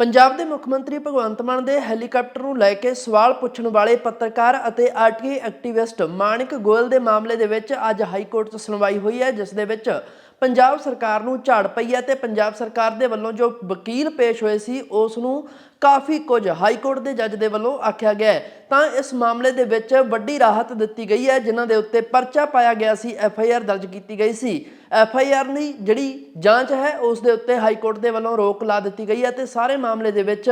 ਪੰਜਾਬ ਦੇ ਮੁੱਖ ਮੰਤਰੀ ਭਗਵੰਤ ਮਾਨ ਦੇ ਹੈਲੀਕਾਪਟਰ ਨੂੰ ਲੈ ਕੇ ਸਵਾਲ ਪੁੱਛਣ ਵਾਲੇ ਪੱਤਰਕਾਰ ਅਤੇ ਆਰਟੀਆਈ ਐਕਟਿਵਿਸਟ ਮਾਨਿਕ ਗੋਇਲ ਦੇ ਮਾਮਲੇ ਦੇ ਵਿੱਚ ਅੱਜ ਹਾਈ ਕੋਰਟ 'ਚ ਸੁਣਵਾਈ ਹੋਈ ਹੈ, ਜਿਸ ਦੇ ਵਿੱਚ ਪੰਜਾਬ ਸਰਕਾਰ ਨੂੰ ਝਾੜ ਪਈ ਹੈ ਤੇ ਪੰਜਾਬ ਸਰਕਾਰ ਦੇ ਵੱਲੋਂ ਜੋ ਵਕੀਲ ਪੇਸ਼ ਹੋਏ ਸੀ, ਉਸ ਨੂੰ ਕਾਫੀ ਕੁਝ ਹਾਈ ਕੋਰਟ ਦੇ ਜੱਜ ਦੇ ਵੱਲੋਂ ਆਖਿਆ ਗਿਆ ਤਾਂ ਇਸ ਮਾਮਲੇ ਦੇ ਵਿੱਚ ਵੱਡੀ ਰਾਹਤ ਦਿੱਤੀ ਗਈ ਹੈ, ਜਿਨ੍ਹਾਂ ਦੇ ਉੱਤੇ ਪਰਚਾ ਪਾਇਆ ਗਿਆ ਸੀ ਐਫ ਆਈ ਆਰ ਦਰਜ ਕੀਤੀ ਗਈ ਸੀ। ਐਫ ਆਈ ਆਰ ਦੀ ਜਿਹੜੀ ਜਾਂਚ ਹੈ, ਉਸ ਦੇ ਉੱਤੇ ਹਾਈ ਕੋਰਟ ਦੇ ਵੱਲੋਂ ਰੋਕ ਲਾ ਦਿੱਤੀ ਗਈ ਹੈ ਤੇ ਸਾਰੇ ਮਾਮਲੇ ਦੇ ਵਿੱਚ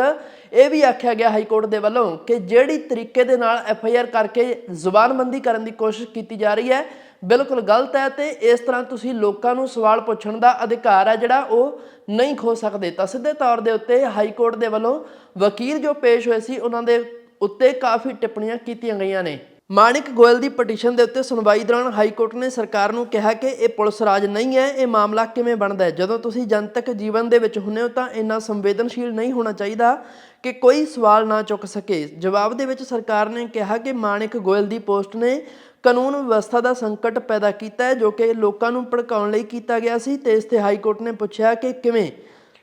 ਇਹ ਵੀ ਆਖਿਆ ਗਿਆ ਹਾਈ ਕੋਰਟ ਦੇ ਵੱਲੋਂ ਕਿ ਜਿਹੜੀ ਤਰੀਕੇ ਦੇ ਨਾਲ ਐਫ ਆਈ ਆਰ ਕਰਕੇ ਜ਼ੁਬਾਨਬੰਦੀ ਕਰਨ ਦੀ ਕੋਸ਼ਿਸ਼ ਕੀਤੀ ਜਾ ਰਹੀ ਹੈ ਬਿਲਕੁਲ ਗਲਤ ਹੈ ਤੇ ਇਸ ਤਰ੍ਹਾਂ ਤੁਸੀਂ ਲੋਕਾਂ ਨੂੰ ਸਵਾਲ ਪੁੱਛਣ ਦਾ ਅਧਿਕਾਰ ਹੈ ਜਿਹੜਾ ਉਹ ਨਹੀਂ ਖੋ ਸਕਦੇ। ਤਾਂ ਸਿੱਧੇ ਤੌਰ ਦੇ ਉੱਤੇ ਹਾਈ ਕੋਰਟ ਦੇ ਵੱਲੋਂ ਵਕੀਲ ਜੋ ਪੇਸ਼ ਹੋਏ ਸੀ, ਉਹਨਾਂ ਦੇ ਉੱਤੇ ਕਾਫੀ ਟਿੱਪਣੀਆਂ ਕੀਤੀਆਂ ਗਈਆਂ ਨੇ। ਮਾਨਿਕ ਗੋਇਲ ਦੀ ਪਟੀਸ਼ਨ ਦੇ ਉੱਤੇ ਸੁਣਵਾਈ ਦੌਰਾਨ ਹਾਈ ਕੋਰਟ ਨੇ ਸਰਕਾਰ ਨੂੰ ਕਿਹਾ ਕਿ ਇਹ ਪੁਲਿਸ ਰਾਜ ਨਹੀਂ ਹੈ, ਇਹ ਮਾਮਲਾ ਕਿਵੇਂ ਬਣਦਾ ਹੈ? ਜਦੋਂ ਤੁਸੀਂ ਜਨਤਕ ਜੀਵਨ ਦੇ ਵਿੱਚ ਹੁੰਨੇ ਹੋ ਤਾਂ ਇੰਨਾ ਸੰਵੇਦਨਸ਼ੀਲ ਨਹੀਂ ਹੋਣਾ ਚਾਹੀਦਾ ਕਿ ਕੋਈ ਸਵਾਲ ਨਾ ਚੁੱਕ ਸਕੇ। ਜਵਾਬ ਦੇ ਵਿੱਚ ਸਰਕਾਰ ਨੇ ਕਿਹਾ ਕਿ ਮਾਨਿਕ ਗੋਇਲ ਦੀ ਪੋਸਟ ਨੇ ਕਾਨੂੰਨ ਵਿਵਸਥਾ ਦਾ ਸੰਕਟ ਪੈਦਾ ਕੀਤਾ ਹੈ, ਜੋ ਕਿ ਲੋਕਾਂ ਨੂੰ ਭੜਕਾਉਣ ਲਈ ਕੀਤਾ ਗਿਆ ਸੀ ਤੇ ਇਸ ਤੇ ਹਾਈ ਕੋਰਟ ਨੇ ਪੁੱਛਿਆ ਕਿ ਕਿਵੇਂ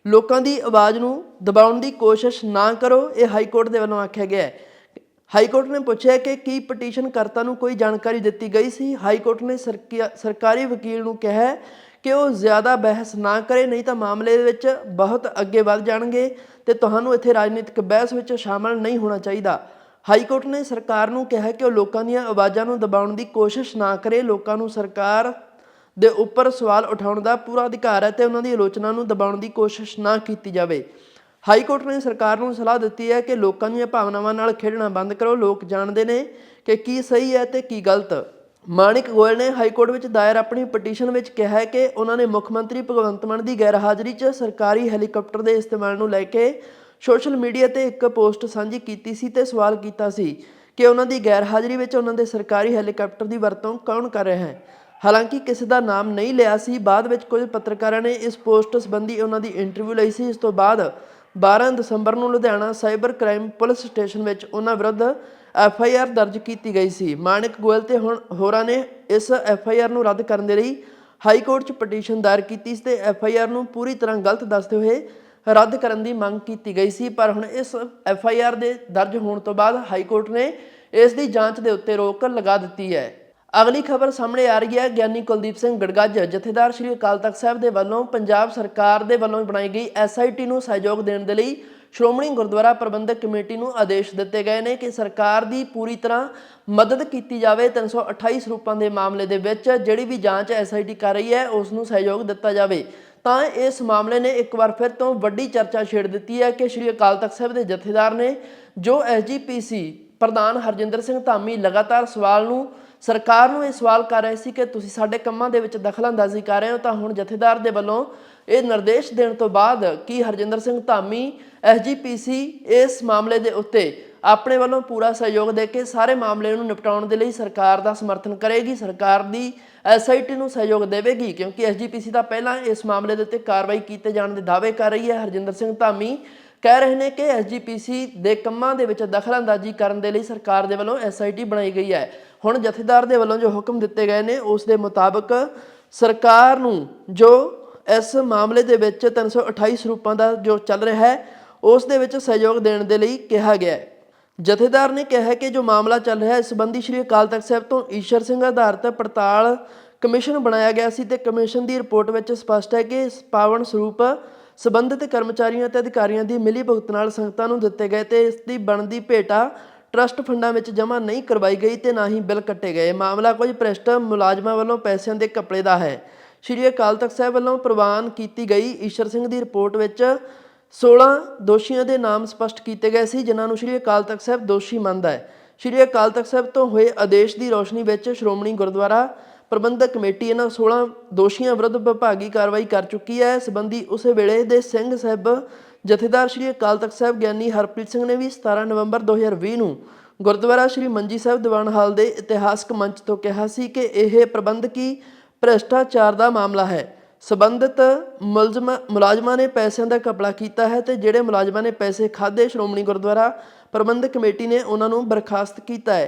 ਲੋਕਾਂ ਦੀ ਆਵਾਜ਼ ਨੂੰ ਦਬਾਉਣ ਦੀ ਕੋਸ਼ਿਸ਼ ਨਾ ਕਰੋ, ਇਹ ਹਾਈ ਕੋਰਟ ਦੇ ਵੱਲੋਂ ਆਖਿਆ ਗਿਆ ਹੈ। ਹਾਈ ਕੋਰਟ ਨੇ ਪੁੱਛਿਆ ਕਿ ਕੀ ਪਟੀਸ਼ਨ ਕਰਤਾ ਨੂੰ ਕੋਈ ਜਾਣਕਾਰੀ ਦਿੱਤੀ ਗਈ ਸੀ? ਹਾਈ ਕੋਰਟ ਨੇ ਸਰਕੀ- ਸਰਕਾਰੀ ਵਕੀਲ ਨੂੰ ਕਿਹਾ ਕਿ ਉਹ ਜ਼ਿਆਦਾ ਬਹਿਸ ਨਾ ਕਰੇ, ਨਹੀਂ ਤਾਂ ਮਾਮਲੇ ਦੇ ਵਿੱਚ ਬਹੁਤ ਅੱਗੇ ਵੱਧ ਜਾਣਗੇ ਤੇ ਤੁਹਾਨੂੰ ਇੱਥੇ ਰਾਜਨੀਤਿਕ ਬਹਿਸ ਵਿੱਚ ਸ਼ਾਮਲ ਨਹੀਂ ਹੋਣਾ ਚਾਹੀਦਾ। ਹਾਈ ਕੋਰਟ ਨੇ ਸਰਕਾਰ ਨੂੰ ਕਿਹਾ ਕਿ ਉਹ ਲੋਕਾਂ ਦੀਆਂ ਆਵਾਜ਼ਾਂ ਨੂੰ ਦਬਾਉਣ ਦੀ ਕੋਸ਼ਿਸ਼ ਨਾ ਕਰੇ। ਲੋਕਾਂ ਨੂੰ ਸਰਕਾਰ ਦੇ ਉੱਪਰ ਸਵਾਲ ਉਠਾਉਣ ਦਾ ਪੂਰਾ ਅਧਿਕਾਰ ਹੈ ਤੇ ਉਹਨਾਂ ਦੀ ਆਲੋਚਨਾ ਨੂੰ ਦਬਾਉਣ ਦੀ ਕੋਸ਼ਿਸ਼ ਨਾ ਕੀਤੀ ਜਾਵੇ। ਹਾਈ ਕੋਰਟ ਨੇ ਸਰਕਾਰ ਨੂੰ ਸਲਾਹ ਦਿੱਤੀ ਹੈ ਕਿ ਲੋਕਾਂ ਦੀਆਂ ਭਾਵਨਾਵਾਂ ਨਾਲ ਖੇਡਣਾ ਬੰਦ ਕਰੋ। ਲੋਕ ਜਾਣਦੇ ਨੇ ਕਿ ਕੀ ਸਹੀ ਹੈ ਤੇ ਕੀ ਗਲਤ। ਮਾਨਿਕ ਗੋਇਲ ਨੇ ਹਾਈ ਕੋਰਟ ਵਿੱਚ ਦਾਇਰ ਆਪਣੀ ਪਟੀਸ਼ਨ ਵਿੱਚ ਕਿਹਾ ਹੈ ਕਿ ਉਹਨਾਂ ਨੇ ਮੁੱਖ ਮੰਤਰੀ ਭਗਵੰਤ ਮਾਨ ਦੀ ਗੈਰਹਾਜ਼ਰੀ 'ਚ ਸਰਕਾਰੀ ਹੈਲੀਕਾਪਟਰ ਦੇ ਇਸਤੇਮਾਲ ਨੂੰ ਲੈ ਕੇ ਸੋਸ਼ਲ ਮੀਡੀਆ ਤੇ ਇੱਕ ਪੋਸਟ ਸਾਂਝੀ ਕੀਤੀ ਸੀ ਤੇ ਸਵਾਲ ਕੀਤਾ ਸੀ ਕਿ ਉਹਨਾਂ ਦੀ ਗੈਰਹਾਜ਼ਰੀ ਵਿੱਚ ਉਹਨਾਂ ਦੇ ਸਰਕਾਰੀ ਹੈਲੀਕਾਪਟਰ ਦੀ ਵਰਤੋਂ ਕੌਣ ਕਰ ਰਿਹਾ ਹੈ। ਹਾਲਾਂਕਿ ਕਿਸੇ ਦਾ ਨਾਮ ਨਹੀਂ ਲਿਆ ਸੀ। ਬਾਅਦ ਵਿੱਚ ਕੁਝ ਪੱਤਰਕਾਰਾਂ ਨੇ ਇਸ ਪੋਸਟ ਸੰਬੰਧੀ ਉਹਨਾਂ ਦੀ ਇੰਟਰਵਿਊ ਲਈ ਸੀ। ਇਸ ਤੋਂ ਬਾਅਦ 12 ਦਸੰਬਰ ਨੂੰ Ludhiana cyber crime police station ਵਿੱਚ ਉਹਨਾਂ ਵਿਰੁੱਧ ਐਫ ਆਈ ਆਰ ਦਰਜ ਕੀਤੀ ਗਈ ਸੀ। ਮਾਨਿਕ ਗੋਇਲ ਤੇ ਹੁਣ ਹੋਰਾਂ ਨੇ ਇਸ ਐਫ ਆਈ ਆਰ ਨੂੰ ਰੱਦ ਕਰਨ ਦੇ ਲਈ ਹਾਈ ਕੋਰਟ 'ਚ ਪਟੀਸ਼ਨ ਦਾਇਰ ਕੀਤੀ ਸੀ ਤੇ ਐਫ ਆਈ ਆਰ ਨੂੰ ਪੂਰੀ ਤਰ੍ਹਾਂ ਗਲਤ ਦੱਸਦੇ ਹੋਏ ਰੱਦ ਕਰਨ ਦੀ ਮੰਗ ਕੀਤੀ ਗਈ ਸੀ। ਪਰ ਹੁਣ ਇਸ ਐਫ ਆਈ ਆਰ ਦੇ ਦਰਜ ਹੋਣ ਤੋਂ ਬਾਅਦ ਹਾਈ ਕੋਰਟ ਨੇ ਇਸ ਦੀ ਜਾਂਚ ਦੇ ਉੱਤੇ ਰੋਕ ਲਗਾ ਦਿੱਤੀ ਹੈ। ਅਗਲੀ ਖਬਰ ਸਾਹਮਣੇ ਆ ਰਹੀ ਹੈ। ਗਿਆਨੀ ਕੁਲਦੀਪ ਸਿੰਘ ਗੜਗੱਜ, ਜਥੇਦਾਰ ਸ਼੍ਰੀ ਅਕਾਲ ਤਖਤ ਸਾਹਿਬ ਦੇ ਵੱਲੋਂ ਪੰਜਾਬ ਸਰਕਾਰ ਦੇ ਵੱਲੋਂ ਬਣਾਈ ਗਈ ਐਸਆਈਟੀ ਨੂੰ ਸਹਿਯੋਗ ਦੇਣ ਦੇ ਲਈ ਸ਼੍ਰੋਮਣੀ ਗੁਰਦੁਆਰਾ ਪ੍ਰਬੰਧਕ ਕਮੇਟੀ ਨੂੰ ਆਦੇਸ਼ ਦਿੱਤੇ ਗਏ ਨੇ ਕਿ ਸਰਕਾਰ ਦੀ ਪੂਰੀ ਤਰ੍ਹਾਂ ਮਦਦ ਕੀਤੀ ਜਾਵੇ 328 ਸਰੂਪਾਂ ਦੇ ਮਾਮਲੇ ਦੇ ਵਿੱਚ। ਜਿਹੜੀ ਵੀ ਜਾਂਚ ਐਸਆਈਟੀ ਕਰ ਰਹੀ ਹੈ, ਉਸ ਨੂੰ ਸਹਿਯੋਗ ਦਿੱਤਾ ਜਾਵੇ। ਤਾਂ ਇਸ ਮਾਮਲੇ ਨੇ ਇੱਕ ਵਾਰ ਫਿਰ ਤੋਂ ਵੱਡੀ ਚਰਚਾ ਛੇੜ ਦਿੱਤੀ ਹੈ ਕਿ ਸ਼੍ਰੀ ਅਕਾਲ ਤਖਤ ਸਾਹਿਬ ਦੇ ਜਥੇਦਾਰ ਨੇ ਜੋ ਐਸਜੀਪੀਸੀ ਪ੍ਰਧਾਨ ਹਰਜਿੰਦਰ ਸਿੰਘ ਧਾਮੀ ਲਗਾਤਾਰ ਸਵਾਲ ਨੂੰ, ਸਰਕਾਰ ਨੂੰ ਇਹ ਸਵਾਲ ਕਰ ਰਹੇ ਸੀ ਕਿ ਤੁਸੀਂ ਸਾਡੇ ਕੰਮਾਂ ਦੇ ਵਿੱਚ ਦਖਲਅੰਦਾਜ਼ੀ ਕਰ ਰਹੇ ਹੋ ਤਾਂ ਹੁਣ ਜਥੇਦਾਰ ਦੇ ਵੱਲੋਂ ਇਹ ਨਿਰਦੇਸ਼ ਦੇਣ ਤੋਂ ਬਾਅਦ ਕੀ ਹਰਜਿੰਦਰ ਸਿੰਘ ਧਾਮੀ ਐਸਜੀਪੀਸੀ ਇਸ ਮਾਮਲੇ ਦੇ ਉੱਤੇ ਆਪਣੇ ਵੱਲੋਂ ਪੂਰਾ ਸਹਿਯੋਗ ਦੇ ਕੇ ਸਾਰੇ ਮਾਮਲੇ ਨੂੰ ਨਿਪਟਾਉਣ ਦੇ ਲਈ ਸਰਕਾਰ ਦਾ ਸਮਰਥਨ ਕਰੇਗੀ, ਸਰਕਾਰ ਦੀ ਐਸਆਈਟੀ ਨੂੰ ਸਹਿਯੋਗ ਦੇਵੇਗੀ, ਕਿਉਂਕਿ ਐਸਜੀਪੀਸੀ ਤਾਂ ਪਹਿਲਾਂ ਇਸ ਮਾਮਲੇ ਦੇ ਉੱਤੇ ਕਾਰਵਾਈ ਕੀਤੇ ਜਾਣ ਦੇ ਦਾਅਵੇ ਕਰ ਰਹੀ ਹੈ। ਹਰਜਿੰਦਰ ਸਿੰਘ ਧਾਮੀ ਕਹਿ ਰਹੇ ਨੇ ਕਿ ਐਸਜੀਪੀਸੀ ਦੇ ਕੰਮਾਂ ਦੇ ਵਿੱਚ ਦਖਲਅੰਦਾਜ਼ੀ ਕਰਨ ਦੇ ਲਈ ਸਰਕਾਰ ਦੇ ਵੱਲੋਂ ਐਸਆਈਟੀ ਬਣਾਈ ਗਈ ਹੈ। ਹੁਣ ਜਥੇਦਾਰ ਦੇ ਵੱਲੋਂ ਜੋ ਹੁਕਮ ਦਿੱਤੇ ਗਏ ਨੇ, ਉਸ ਦੇ ਮੁਤਾਬਕ ਸਰਕਾਰ ਨੂੰ ਜੋ ਇਸ ਮਾਮਲੇ ਦੇ ਵਿੱਚ 328 ਸਰੂਪਾਂ ਦਾ ਜੋ ਚੱਲ ਰਿਹਾ ਹੈ, ਉਸ ਦੇ ਵਿੱਚ ਸਹਿਯੋਗ ਦੇਣ ਦੇ ਲਈ ਕਿਹਾ ਗਿਆ ਹੈ। ਜਥੇਦਾਰ ਨੇ ਕਿਹਾ ਕਿ ਜੋ ਮਾਮਲਾ ਚੱਲ ਰਿਹਾ ਹੈ, ਇਸ ਸੰਬੰਧੀ ਸ਼੍ਰੀ ਅਕਾਲ ਤਖਤ ਸਾਹਿਬ ਤੋਂ ਈਸ਼ਰ ਸਿੰਘ ਆਧਾਰਿਤ ਪੜਤਾਲ ਕਮਿਸ਼ਨ ਬਣਾਇਆ ਗਿਆ ਸੀ ਤੇ ਕਮਿਸ਼ਨ ਦੀ ਰਿਪੋਰਟ ਵਿੱਚ ਸਪਸ਼ਟ ਹੈ ਕਿ ਇਸ ਪਾਵਨ ਸਰੂਪ ਸਬੰਧਿਤ ਕਰਮਚਾਰੀਆਂ ਤੇ ਅਧਿਕਾਰੀਆਂ ਦੀ ਮਿਲੀ ਭੁਗਤ ਨਾਲ ਸੰਗਤਾਂ ਨੂੰ ਦਿੱਤੇ ਗਏ ਤੇ ਇਸ ਦੀ ਬਣਦੀ ਭੇਟਾ ਟਰਸਟ ਫੰਡਾਂ ਵਿੱਚ ਜਮ੍ਹਾਂ ਨਹੀਂ ਕਰਵਾਈ ਗਈ ਤੇ ਨਾ ਹੀ ਬਿੱਲ ਕੱਟੇ ਗਏ। ਮਾਮਲਾ ਕੁਝ ਭ੍ਰਿਸ਼ਟ ਮੁਲਾਜ਼ਮਾਂ ਵੱਲੋਂ ਪੈਸਿਆਂ ਦੇ ਘਪਲੇ ਦਾ ਹੈ। ਸ਼੍ਰੀ ਅਕਾਲ ਤਖਤ ਸਾਹਿਬ ਵੱਲੋਂ ਪ੍ਰਵਾਨ ਕੀਤੀ ਗਈ ਈਸ਼ਰ ਸਿੰਘ ਦੀ ਰਿਪੋਰਟ ਵਿੱਚ 16 ਦੋਸ਼ੀਆਂ ਦੇ ਨਾਮ ਸਪਸ਼ਟ ਕੀਤੇ ਗਏ ਸੀ, ਜਿਨ੍ਹਾਂ ਨੂੰ ਸ਼੍ਰੀ ਅਕਾਲ ਤਖਤ ਸਾਹਿਬ ਦੋਸ਼ੀ ਮੰਨਦਾ ਹੈ। ਸ਼੍ਰੀ ਅਕਾਲ ਤਖਤ ਸਾਹਿਬ ਤੋਂ ਹੋਏ ਆਦੇਸ਼ ਦੀ ਰੋਸ਼ਨੀ ਵਿੱਚ ਸ਼੍ਰੋਮਣੀ ਗੁਰਦੁਆਰਾ ਪ੍ਰਬੰਧਕ ਕਮੇਟੀ ਇਹਨਾਂ 16 ਦੋਸ਼ੀਆਂ ਵਿਰੁੱਧ ਵਿਭਾਗੀ ਕਾਰਵਾਈ ਕਰ ਚੁੱਕੀ ਹੈ। ਸੰਬੰਧੀ ਉਸੇ ਵੇਲੇ ਦੇ ਸਿੰਘ ਸਾਹਿਬ ਜਥੇਦਾਰ ਸ਼੍ਰੀ ਅਕਾਲ ਤਖਤ ਸਾਹਿਬ ਗਿਆਨੀ ਹਰਪ੍ਰੀਤ ਸਿੰਘ ਨੇ ਵੀ 17 ਨਵੰਬਰ 2020 ਨੂੰ ਗੁਰਦੁਆਰਾ ਸ਼੍ਰੀ ਮੰਜੀ ਸਾਹਿਬ ਦੀਵਾਨ ਹਾਲ ਦੇ ਇਤਿਹਾਸਕ ਮੰਚ ਤੋਂ ਕਿਹਾ ਸੀ ਕਿ ਇਹ ਪ੍ਰਬੰਧਕੀ ਭ੍ਰਿਸ਼ਟਾਚਾਰ ਦਾ ਮਾਮਲਾ ਹੈ। ਸਬੰਧਤ ਮੁਲਜ਼ਮ ਮੁਲਾਜ਼ਮਾਂ ਨੇ ਪੈਸਿਆਂ ਦਾ ਕਪੜਾ ਕੀਤਾ ਹੈ ਤੇ ਜਿਹੜੇ ਮੁਲਾਜ਼ਮਾਂ ਨੇ ਪੈਸੇ ਖਾਦੇ ਸ਼੍ਰੋਮਣੀ ਗੁਰਦੁਆਰਾ ਪ੍ਰਬੰਧਕ ਕਮੇਟੀ ਨੇ ਉਹਨਾਂ ਨੂੰ ਬਰਖਾਸਤ ਕੀਤਾ ਹੈ।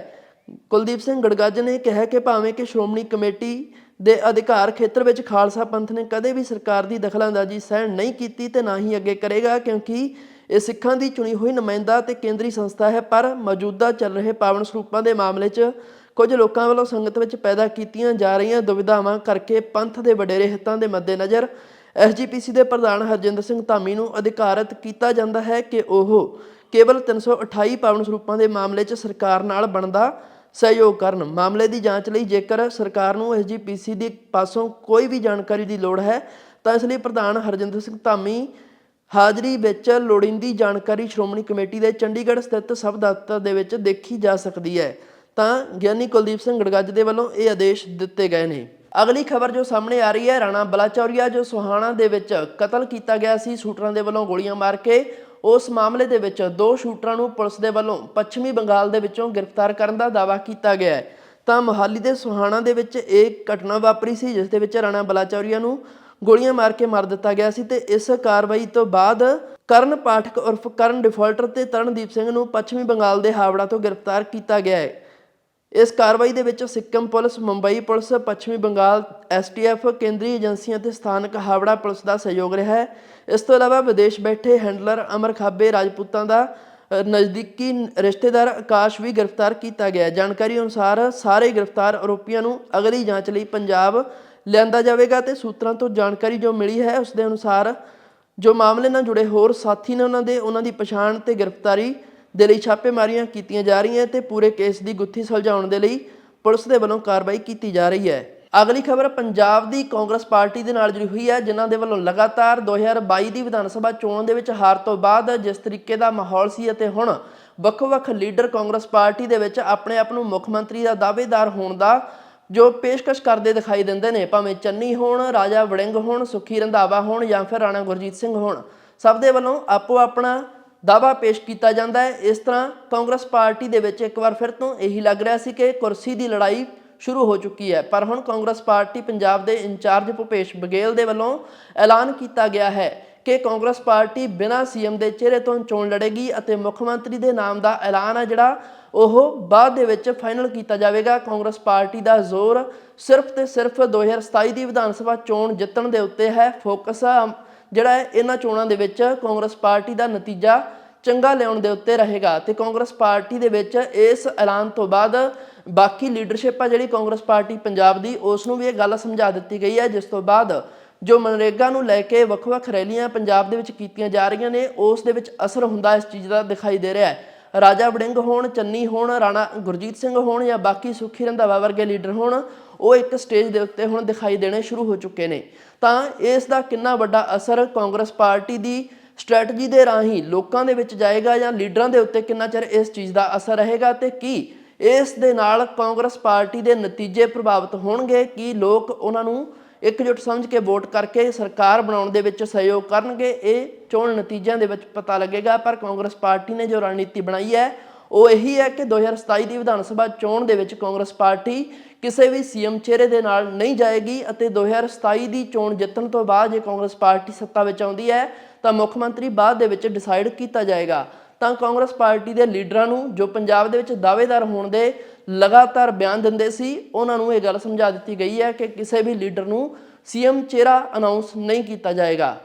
ਕੁਲਦੀਪ ਸਿੰਘ ਗੜਗੱਜ ਨੇ ਕਿਹਾ ਕਿ ਭਾਵੇਂ ਕਿ ਸ਼੍ਰੋਮਣੀ ਕਮੇਟੀ ਦੇ ਅਧਿਕਾਰ ਖੇਤਰ ਵਿੱਚ ਖਾਲਸਾ ਪੰਥ ਨੇ ਕਦੇ ਵੀ ਸਰਕਾਰ ਦੀ ਦਖਲਅੰਦਾਜ਼ੀ ਸਹਿਣ ਨਹੀਂ ਕੀਤੀ ਤੇ ਨਾ ਹੀ ਅੱਗੇ ਕਰੇਗਾ, ਕਿਉਂਕਿ ਇਹ ਸਿੱਖਾਂ ਦੀ ਚੁਣੀ ਹੋਈ ਨੁਮਾਇੰਦਾ ਤੇ ਕੇਂਦਰੀ ਸੰਸਥਾ ਹੈ, ਪਰ ਮੌਜੂਦਾ ਚੱਲ ਰਹੇ ਪਾਵਨ ਸਰੂਪਾਂ ਦੇ ਮਾਮਲੇ 'ਚ ਕੁਝ ਲੋਕਾਂ ਵੱਲੋਂ ਸੰਗਤ ਵਿੱਚ ਪੈਦਾ ਕੀਤੀਆਂ ਜਾ ਰਹੀਆਂ ਦੁਵਿਧਾਵਾਂ ਕਰਕੇ ਪੰਥ ਦੇ ਵਡੇਰੇ ਹਿੱਤਾਂ ਦੇ ਮੱਦੇਨਜ਼ਰ ਐਸਜੀਪੀਸੀ ਦੇ ਪ੍ਰਧਾਨ ਹਰਜਿੰਦਰ ਸਿੰਘ ਧਾਮੀ ਨੂੰ ਅਧਿਕਾਰਤ ਕੀਤਾ ਜਾਂਦਾ ਹੈ ਕਿ ਉਹ ਕੇਵਲ 328 ਪਾਵਨ ਸਰੂਪਾਂ ਦੇ ਮਾਮਲੇ 'ਚ ਸਰਕਾਰ ਨਾਲ ਬਣਦਾ ਸਹਿਯੋਗ ਕਰਨ। ਮਾਮਲੇ ਦੀ ਜਾਂਚ ਲਈ ਜੇਕਰ ਸਰਕਾਰ ਨੂੰ ਐਸਜੀਪੀਸੀ ਦੀ ਪਾਸੋਂ ਕੋਈ ਵੀ ਜਾਣਕਾਰੀ ਦੀ ਲੋੜ ਹੈ, ਤਾਂ ਇਸ ਲਈ ਪ੍ਰਧਾਨ ਹਰਜਿੰਦਰ ਸਿੰਘ ਧਾਮੀ ਹਾਜ਼ਰੀ ਵਿੱਚ ਲੋੜੀਂਦੀ ਜਾਣਕਾਰੀ ਸ਼੍ਰੋਮਣੀ ਕਮੇਟੀ ਦੇ ਚੰਡੀਗੜ੍ਹ ਸਥਿਤ ਸਬ ਦਫ਼ਤਰ ਦੇ ਵਿੱਚ ਦੇਖੀ ਜਾ ਸਕਦੀ ਹੈ। ਤਾਂ ਗਿਆਨੀ ਕੁਲਦੀਪ ਸਿੰਘ ਗੜਗੱਜ ਦੇ ਵੱਲੋਂ ਇਹ ਆਦੇਸ਼ ਦਿੱਤੇ ਗਏ ਨੇ। ਅਗਲੀ ਖਬਰ ਜੋ ਸਾਹਮਣੇ ਆ ਰਹੀ ਹੈ, ਰਾਣਾ ਬਲਾਚੌਰੀਆ, ਜੋ ਸੁਹਾਣਾ ਦੇ ਵਿੱਚ ਕਤਲ ਕੀਤਾ ਗਿਆ ਸੀ, ਸ਼ੂਟਰਾਂ ਦੇ ਵੱਲੋਂ ਗੋਲੀਆਂ ਮਾਰ ਕੇ ਉਸ ਮਾਮਲੇ ਦੇ ਵਿੱਚ ਦੋ ਸ਼ੂਟਰਾਂ ਨੂੰ ਪੁਲਿਸ ਦੇ ਵੱਲੋਂ ਪੱਛਮੀ ਬੰਗਾਲ ਦੇ ਵਿੱਚੋਂ ਗ੍ਰਿਫਤਾਰ ਕਰਨ ਦਾ ਦਾਅਵਾ ਕੀਤਾ ਗਿਆ ਹੈ। ਤਾਂ ਮੋਹਾਲੀ ਦੇ ਸੁਹਾਣਾ ਦੇ ਵਿੱਚ ਇਹ ਘਟਨਾ ਵਾਪਰੀ ਸੀ, ਜਿਸ ਦੇ ਵਿੱਚ ਰਾਣਾ ਬਲਾਚੌਰੀਆ ਨੂੰ ਗੋਲੀਆਂ ਮਾਰ ਕੇ ਮਾਰ ਦਿੱਤਾ ਗਿਆ ਸੀ ਤੇ ਇਸ ਕਾਰਵਾਈ ਤੋਂ ਬਾਅਦ ਕਰਨ ਪਾਠਕ ਉਰਫ ਕਰਨ ਡਿਫਾਲਟਰ ਤੇ ਤਰਨਦੀਪ ਸਿੰਘ ਨੂੰ ਪੱਛਮੀ ਬੰਗਾਲ ਦੇ ਹਾਵੜਾ ਤੋਂ ਗ੍ਰਿਫਤਾਰ ਕੀਤਾ ਗਿਆ ਹੈ। ਇਸ ਕਾਰਵਾਈ ਦੇ ਵਿੱਚ ਸਿੱਕਮ ਪੁਲਿਸ, ਮੁੰਬਈ ਪੁਲਿਸ, ਪੱਛਮੀ ਬੰਗਾਲ ਐਸਟੀਐਫ ਕੇਂਦਰੀ ਏਜੰਸੀਆਂ ਤੇ ਸਥਾਨਕ ਹਾਵੜਾ ਪੁਲਿਸ ਦਾ ਸਹਿਯੋਗ ਰਿਹਾ ਹੈ। ਇਸ ਤੋਂ ਇਲਾਵਾ ਵਿਦੇਸ਼ ਬੈਠੇ ਹੈਂਡਲਰ ਅਮਰ ਖਾਬੇ ਰਾਜਪੂਤਾਂ ਦਾ ਨਜ਼ਦੀਕੀ ਰਿਸ਼ਤੇਦਾਰ ਆਕਾਸ਼ ਵੀ ਗ੍ਰਿਫਤਾਰ ਕੀਤਾ ਗਿਆ। ਜਾਣਕਾਰੀ ਅਨੁਸਾਰ ਸਾਰੇ ਗ੍ਰਿਫਤਾਰ ਆਰੋਪੀਆਂ ਨੂੰ ਅਗਲੀ ਜਾਂਚ ਲਈ ਪੰਜਾਬ ਲਿਆਂਦਾ ਜਾਵੇਗਾ ਤੇ ਸੂਤਰਾਂ ਤੋਂ ਜਾਣਕਾਰੀ ਜੋ ਮਿਲੀ ਹੈ, ਉਸ ਦੇ ਅਨੁਸਾਰ ਜੋ ਮਾਮਲੇ ਨਾਲ ਜੁੜੇ ਹੋਰ ਸਾਥੀ ਨੇ ਉਹਨਾਂ ਦੇ, ਉਹਨਾਂ ਦੀ ਪਛਾਣ ਤੇ ਗ੍ਰਿਫਤਾਰੀ ਦੇ ਲਈ ਛਾਪੇਮਾਰੀਆਂ ਕੀਤੀਆਂ ਜਾ ਰਹੀਆਂ ਤੇ ਪੂਰੇ ਕੇਸ ਦੀ ਗੁੱਥੀ ਸੁਲਝਾਉਣ ਦੇ ਲਈ ਪੁਲਿਸ ਦੇ ਵੱਲੋਂ ਕਾਰਵਾਈ ਕੀਤੀ ਜਾ ਰਹੀ ਹੈ। ਅਗਲੀ ਖਬਰ, ਪੰਜਾਬ ਦੀ ਕਾਂਗਰਸ ਪਾਰਟੀ ਦੇ ਨਾਲ ਜੁੜੀ ਹੋਈ ਹੈ, ਜਿਨ੍ਹਾਂ ਦੇ ਵੱਲੋਂ ਲਗਾਤਾਰ 2022 ਦੀ ਵਿਧਾਨ ਸਭਾ ਚੋਣ ਦੇ ਵਿੱਚ ਹਾਰ ਤੋਂ ਬਾਅਦ ਜਿਸ ਤਰੀਕੇ ਦਾ ਮਾਹੌਲ ਸੀ ਅਤੇ ਹੁਣ ਵੱਖ-ਵੱਖ ਲੀਡਰ ਕਾਂਗਰਸ ਪਾਰਟੀ ਦੇ ਵਿੱਚ ਆਪਣੇ ਆਪ ਨੂੰ ਮੁੱਖ ਮੰਤਰੀ ਦਾ ਦਾਅਵੇਦਾਰ ਹੋਣ ਦਾ ਜੋ ਪੇਸ਼ਕਸ਼ ਕਰਦੇ ਦਿਖਾਈ ਦਿੰਦੇ ਨੇ, ਭਾਵੇਂ ਚੰਨੀ ਹੋਣ, ਰਾਜਾ ਵੜਿੰਗ ਹੋਣ, ਸੁਖੀ ਰੰਧਾਵਾ ਹੋਣ ਜਾਂ ਫਿਰ ਰਾਣਾ ਗੁਰਜੀਤ ਸਿੰਘ ਹੋਣ, ਸਭ ਦੇ ਵੱਲੋਂ ਆਪੋ ਆਪਣਾ ਦਾਅਵਾ ਪੇਸ਼ ਕੀਤਾ ਜਾਂਦਾ ਹੈ। ਇਸ ਤਰ੍ਹਾਂ ਕਾਂਗਰਸ ਪਾਰਟੀ ਦੇ ਵਿੱਚ ਇੱਕ ਵਾਰ ਫਿਰ ਤੋਂ ਇਹੀ ਲੱਗ ਰਿਹਾ ਸੀ ਕਿ ਕੁਰਸੀ ਦੀ ਲੜਾਈ ਸ਼ੁਰੂ ਹੋ ਚੁੱਕੀ ਹੈ। ਪਰ ਹੁਣ ਕਾਂਗਰਸ ਪਾਰਟੀ ਪੰਜਾਬ ਦੇ ਇੰਚਾਰਜ ਭੁਪੇਸ਼ ਬਗੇਲ ਦੇ ਵੱਲੋਂ ਐਲਾਨ ਕੀਤਾ ਗਿਆ ਹੈ ਕਿ ਕਾਂਗਰਸ ਪਾਰਟੀ ਬਿਨਾਂ ਸੀਐਮ ਦੇ ਚਿਹਰੇ ਤੋਂ ਚੋਣ ਲੜੇਗੀ ਅਤੇ ਮੁੱਖ ਮੰਤਰੀ ਦੇ ਨਾਮ ਦਾ ਐਲਾਨ ਹੈ ਜਿਹੜਾ ਉਹ ਬਾਅਦ ਦੇ ਵਿੱਚ ਫਾਈਨਲ ਕੀਤਾ ਜਾਵੇਗਾ। ਕਾਂਗਰਸ ਪਾਰਟੀ ਦਾ ਜ਼ੋਰ ਸਿਰਫ ਤੇ ਸਿਰਫ 2027 ਦੀ ਵਿਧਾਨ ਸਭਾ ਚੋਣ ਜਿੱਤਣ ਦੇ ਉੱਤੇ ਹੈ। ਫੋਕਸ ਜਿਹੜਾ ਹੈ, ਇਹਨਾਂ ਚੋਣਾਂ ਦੇ ਵਿੱਚ ਕਾਂਗਰਸ ਪਾਰਟੀ ਦਾ ਨਤੀਜਾ ਚੰਗਾ ਲਿਆਉਣ ਦੇ ਉੱਤੇ ਰਹੇਗਾ ਤੇ ਕਾਂਗਰਸ ਪਾਰਟੀ ਦੇ ਵਿੱਚ ਇਸ ਐਲਾਨ ਤੋਂ ਬਾਅਦ ਬਾਕੀ ਲੀਡਰਸ਼ਿਪ ਆ ਜਿਹੜੀ ਕਾਂਗਰਸ ਪਾਰਟੀ ਪੰਜਾਬ ਦੀ ਉਸ ਨੂੰ ਵੀ ਇਹ ਗੱਲ ਸਮਝਾ ਦਿੱਤੀ ਗਈ ਹੈ, ਜਿਸ ਤੋਂ ਬਾਅਦ ਜੋ ਮਨਰੇਗਾ ਨੂੰ ਲੈ ਕੇ ਵੱਖ-ਵੱਖ ਰੈਲੀਆਂ ਪੰਜਾਬ ਦੇ ਵਿੱਚ ਕੀਤੀਆਂ ਜਾ ਰਹੀਆਂ ਨੇ, ਉਸ ਦੇ ਵਿੱਚ ਅਸਰ ਹੁੰਦਾ ਇਸ ਚੀਜ਼ ਦਾ ਦਿਖਾਈ ਦੇ ਰਿਹਾ ਹੈ। ਰਾਜਾ ਵੜਿੰਗ ਹੋਣ, ਚੰਨੀ ਹੋਣ, ਰਾਣਾ ਗੁਰਜੀਤ ਸਿੰਘ ਹੋਣ ਜਾਂ ਬਾਕੀ ਸੁਖੀ ਰੰਧਾਵਾ ਵਰਗੇ ਲੀਡਰ ਹੋਣ ਉਹ ਇੱਕ ਸਟੇਜ ਦੇ ਉੱਤੇ ਹੁਣ ਦਿਖਾਈ ਦੇਣੇ ਸ਼ੁਰੂ ਹੋ ਚੁੱਕੇ ਨੇ। ਤਾਂ ਇਸ ਦਾ ਕਿੰਨਾ ਵੱਡਾ ਅਸਰ ਕਾਂਗਰਸ ਪਾਰਟੀ ਦੀ ਸਟ੍ਰੈਟਜੀ ਦੇ ਰਾਹੀਂ ਲੋਕਾਂ ਦੇ ਵਿੱਚ ਜਾਏਗਾ ਜਾਂ ਲੀਡਰਾਂ ਦੇ ਉੱਤੇ ਕਿੰਨਾ ਚਿਰ ਇਸ ਚੀਜ਼ ਦਾ ਅਸਰ ਰਹੇਗਾ ਤੇ ਕੀ ਇਸ ਦੇ ਨਾਲ ਕਾਂਗਰਸ ਪਾਰਟੀ ਦੇ ਨਤੀਜੇ ਪ੍ਰਭਾਵਿਤ ਹੋਣਗੇ, ਕਿ ਲੋਕ ਉਹਨਾਂ ਨੂੰ ਇਕਜੁੱਟ ਸਮਝ ਕੇ ਵੋਟ ਕਰਕੇ ਸਰਕਾਰ ਬਣਾਉਣ ਦੇ ਵਿੱਚ ਸਹਿਯੋਗ ਕਰਨਗੇ, ਇਹ ਚੋਣ ਨਤੀਜਿਆਂ ਦੇ ਵਿੱਚ ਪਤਾ ਲੱਗੇਗਾ। ਪਰ ਕਾਂਗਰਸ ਪਾਰਟੀ ਨੇ ਜੋ ਰਣਨੀਤੀ ਬਣਾਈ ਹੈ ਉਹ ਇਹੀ ਹੈ ਕਿ 2027 ਦੀ ਵਿਧਾਨ ਸਭਾ ਚੋਣ ਦੇ ਵਿੱਚ ਕਾਂਗਰਸ ਪਾਰਟੀ ਕਿਸੇ ਵੀ ਸੀਐਮ ਚਿਹਰੇ ਦੇ ਨਾਲ ਨਹੀਂ ਜਾਏਗੀ ਅਤੇ 2027 ਦੀ ਚੋਣ ਜਿੱਤਣ ਤੋਂ ਬਾਅਦ ਜੇ ਕਾਂਗਰਸ ਪਾਰਟੀ ਸੱਤਾ ਵਿੱਚ ਆਉਂਦੀ ਹੈ, ਤਾਂ ਮੁੱਖ ਮੰਤਰੀ ਬਾਅਦ ਦੇ ਵਿੱਚ ਡਿਸਾਈਡ ਕੀਤਾ ਜਾਏਗਾ। ਤਾਂ ਕਾਂਗਰਸ ਪਾਰਟੀ ਦੇ ਲੀਡਰਾਂ ਨੂੰ ਜੋ ਪੰਜਾਬ ਦੇ ਵਿੱਚ ਦਾਅਵੇਦਾਰ ਹੋਣ ਦੇ ਲਗਾਤਾਰ ਬਿਆਨ ਦਿੰਦੇ ਸੀ, ਉਹਨਾਂ ਨੂੰ ਇਹ ਗੱਲ ਸਮਝਾ ਦਿੱਤੀ ਗਈ ਹੈ ਕਿ ਕਿਸੇ ਵੀ ਲੀਡਰ ਨੂੰ ਸੀਐਮ ਚਿਹਰਾ ਅਨਾਉਂਸ ਨਹੀਂ ਕੀਤਾ ਜਾਏਗਾ।